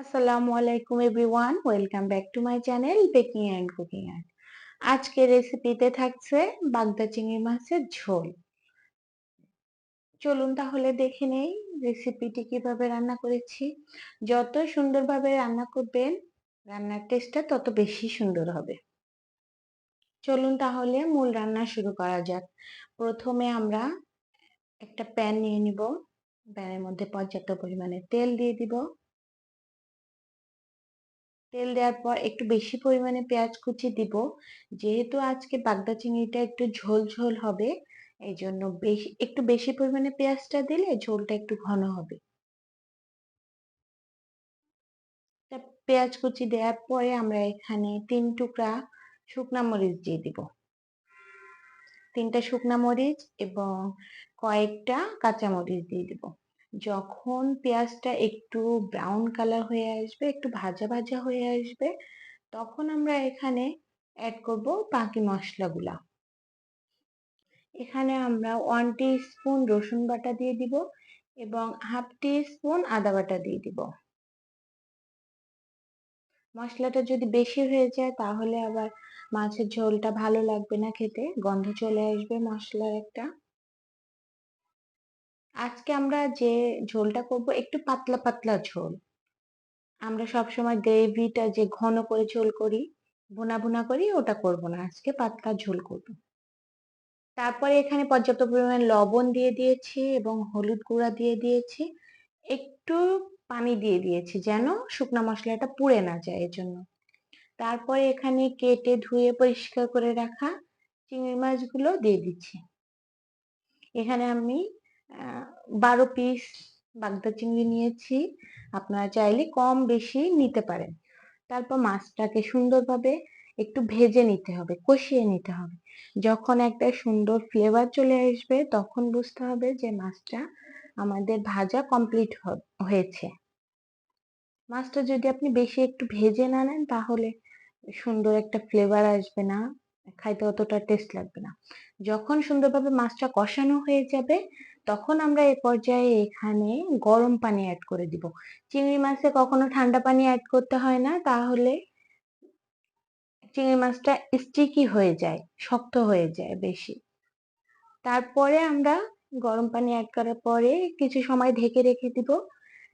আসসালামু আলাইকুম everyone welcome back to my channel baking and cooking and আজকে রেসিপিতে থাকছে বাগদা চিংড়ি মাছের ঝোল। চলুন তাহলে দেখে নেই রেসিপিটি কীভাবে রান্না করেছি। যত সুন্দরভাবে রান্না করবেন, রান্নার টেস্টটা তত বেশি সুন্দর হবে। চলুন তাহলে মূল রান্না শুরু করা যাক। প্রথমে আমরা একটা প্যান নিয়ে নিব। প্যানের মধ্যে পর্যাপ্ত পরিমাণে তেল দিয়ে দিব। তেল দেওয়ার পর একটু বেশি পরিমাণে পেঁয়াজ কুচি দিব। যেহেতু আজকে বাগদা চিংড়িটা একটু ঝোল ঝোল হবে এই জন্য বেশি, একটু বেশি পরিমাণে পেঁয়াজটা দিলে ঝোলটা একটু ঘন হবে। পেঁয়াজ কুচি দেওয়ার পরে আমরা এখানে তিন টুকরা শুকনা মরিচ দিয়ে দিব। তিনটা শুকনা মরিচ এবং কয়েকটা কাঁচা মরিচ দিয়ে দিব। যখন পেঁয়াজটা একটু ব্রাউন কালার হয়ে আসবে, একটু ভাজা ভাজা হয়ে আসবে, তখন আমরা এখানে অ্যাড করব বাকি মশলাগুলা। এখানে আমরা ওয়ান স্পুন রসুন বাটা দিয়ে দিব এবং হাফ টি স্পুন আদা বাটা দিয়ে দিব। মশলাটা যদি বেশি হয়ে যায় তাহলে আবার মাছের ঝোলটা ভালো লাগবে না খেতে, গন্ধ চলে আসবে মশলার একটা। আজকে আমরা যে ঝোলটা করব, একটু পাতলা পাতলা ঝোল। আমরা সব সময় গ্রেভিটা যে ঘন করে ঝোল করি বোনা বোনা করি, ওটা করব না। আজকে পাতলা ঝোল করব। তারপরে এখানে পর্যাপ্ত পরিমাণে লবণ দিয়ে দিয়েছি এবং হলুদ গুঁড়া দিয়ে দিয়েছি। একটু পানি দিয়ে দিয়েছি যেন শুকনা মশলাটা পুড়ে না যায় এজন্য। তারপরে এখানে কেটে ধুয়ে পরিষ্কার করে রাখা চিংড়ি মাছগুলো দিয়ে দিচ্ছি। এখানে আমি বারো পিস বাগদা চিংড়ি নিয়েছি। আপনারা চাইলে কম বেশি নিতে পারেন। তারপর মাছটাকে সুন্দরভাবে একটু ভেজে নিতে হবে, কষিয়ে নিতে হবে। যখন একটা সুন্দর ফ্লেভার চলে আসবে, তখন বুঝতে হবে যে মাছটা আমাদের ভাজা কমপ্লিট হয়েছে। মাছটা যদি আপনি বেশি একটু ভেজে না নেন, তাহলে সুন্দর একটা ফ্লেভার আসবে না, খাইতে অতটা টেস্ট লাগবে না। যখন সুন্দরভাবে মাছটা কষানো হয়ে যাবে তখন আমরা এ পর্যায়ে এখানে গরম পানি অ্যাড করে দিব। চিংড়ি মাছে কখনো ঠান্ডা পানি অ্যাড করতে হয় না, তাহলে চিংড়ি মাছটা স্টিকি হয়ে যায়, শক্ত হয়ে যায় বেশি। তারপরে আমরা গরম পানি অ্যাড করার পরে কিছু সময় ঢেকে রেখে দিব।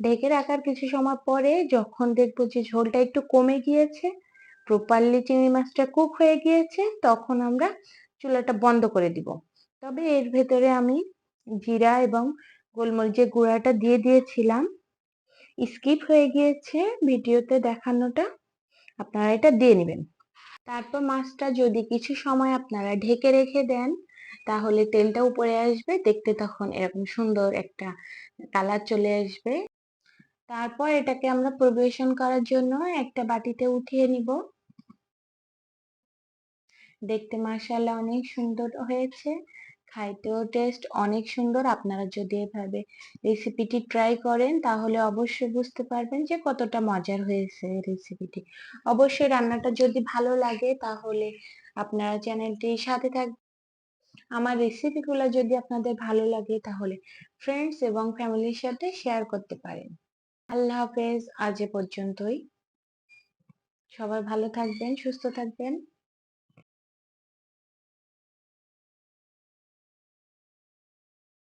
ঢেকে রাখার কিছু সময় পরে যখন দেখব যে ঝোলটা একটু কমে গিয়েছে প্রপারলি চিংড়ি মাছটা কুক হয়ে গিয়েছে, তখন আমরা চুলাটা বন্ধ করে দিব। তবে এর ভেতরে আমি জিরা এবং গোলমরিচের গুঁড়াটা দিয়ে দিয়েছিলাম। স্কিপ হয়ে গিয়েছে ভিডিওতে দেখানোটা। আপনারা এটা দিয়ে নেবেন। তারপর মাছটা যদি কিছু সময় আপনারা ঢেকে রেখে দেন, তাহলে তেলটা উপরে আসবে, দেখতে তখন এরকম সুন্দর একটা কালার চলে আসবে। তারপর এটাকে আমরা পরিবেশন করার জন্য একটা বাটিতে উঠিয়ে নিব। দেখতে মাসাল্লাহ অনেক সুন্দর হয়েছে। খাইতেও টেস্ট অনেক সুন্দর। আপনারা যদি এভাবে রেসিপিটি ট্রাই করেন, তাহলে অবশ্যই বুঝতে পারবেন যে কতটা মজার হয়েছে রেসিপিটি অবশ্যই রান্নাটা যদি ভালো লাগে, তাহলে আপনারা চ্যানেলটির সাথে থাক আমার রেসিপিগুলো যদি আপনাদের ভালো লাগে, তাহলে ফ্রেন্ডস এবং ফ্যামিলির সাথে শেয়ার করতে পারেন। আল্লাহ হাফেজ, আজ এ পর্যন্তই। সবাই ভালো থাকবেন, সুস্থ থাকবেন।